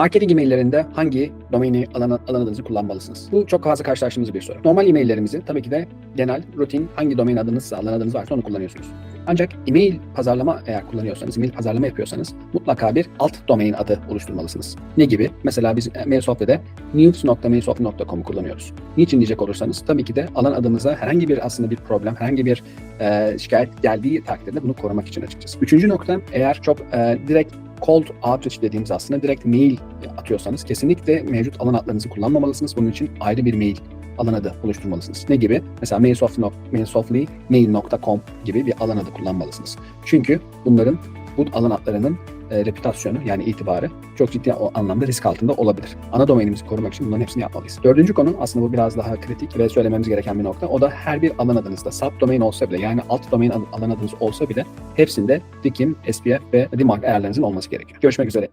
Marketing e-maillerinde hangi domaini alan, alan adınızı kullanmalısınız? Bu çok fazla karşılaştığımız bir soru. Normal e-maillerimizi tabii ki de genel, rutin hangi domain adınızsa, alan adınız varsa onu kullanıyorsunuz. Ancak e-mail pazarlama eğer kullanıyorsanız, e-mail pazarlama yapıyorsanız mutlaka bir alt domain adı oluşturmalısınız. Ne gibi? Mesela biz e, MailSoftwre'de news.mailsoft.com'u kullanıyoruz. Niçin diyecek olursanız tabii ki de alan adımıza herhangi bir aslında bir problem, herhangi bir e, şikayet geldiği takdirde bunu korumak için açıkçası. Üçüncü nokta eğer çok e, direkt cold outreach dediğimiz aslında direkt mail atıyorsanız kesinlikle mevcut alan adlarınızı kullanmamalısınız. Bunun için ayrı bir mail alan adı oluşturmalısınız. Ne gibi? Mesela mailsoft, mailsoftly, mail.com gibi bir alan adı kullanmalısınız. Çünkü bunların bu alan adlarının e, reputasyonu yani itibarı çok ciddi o anlamda risk altında olabilir. Ana domainimizi korumak için bunların hepsini yapmalıyız. Dördüncü konu aslında bu biraz daha kritik ve söylememiz gereken bir nokta. O da her bir alan adınızda subdomain olsa bile yani alt domain alan adınız olsa bile hepsinde dikim, SPF ve DMARC ayarlarınızın olması gerekiyor. Görüşmek üzere.